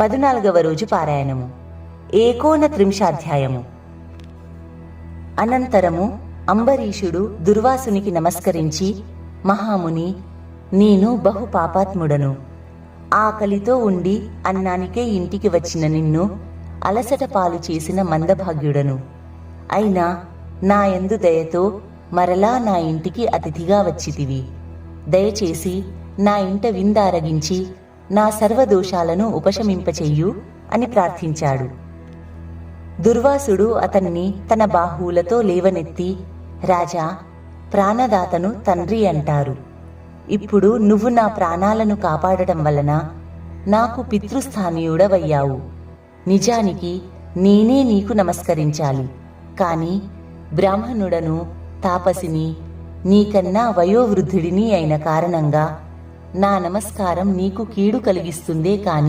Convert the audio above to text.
పద్నాలుగవ రోజు పారాయణము. ఏకోన త్రింశాధ్యాయము. అనంతరము అంబరీషుడు దుర్వాసునికి నమస్కరించి మహాముని నేను బహు పాపాత్ముడను ఆకలితో ఉండి అన్నానికే ఇంటికి వచ్చిన నిన్ను అలసట పాలు చేసిన మందభాగ్యుడను. అయినా నా యందు దయతో మరలా నా ఇంటికి అతిథిగా వచ్చితివి. దయచేసి నా ఇంట విందారగించి నా సర్వదోషాలను ఉపశమింపచెయ్యు అని ప్రార్థించాడు. దుర్వాసుడు అతన్ని తన బాహువులతో లేవనెత్తి రాజా ప్రాణదాతను తండ్రి అంటారు. ఇప్పుడు నువ్వు నా ప్రాణాలను కాపాడటం వలన నాకు పితృస్థానీయుడవయ్యావు. నిజానికి నేనే నీకు నమస్కరించాలి. కాని బ్రాహ్మణుడను తాపసిని నీకన్నా వయోవృద్ధుడిని అయిన కారణంగా నా నమస్కారం నీకు కీడు కలిగిస్తుందే కాని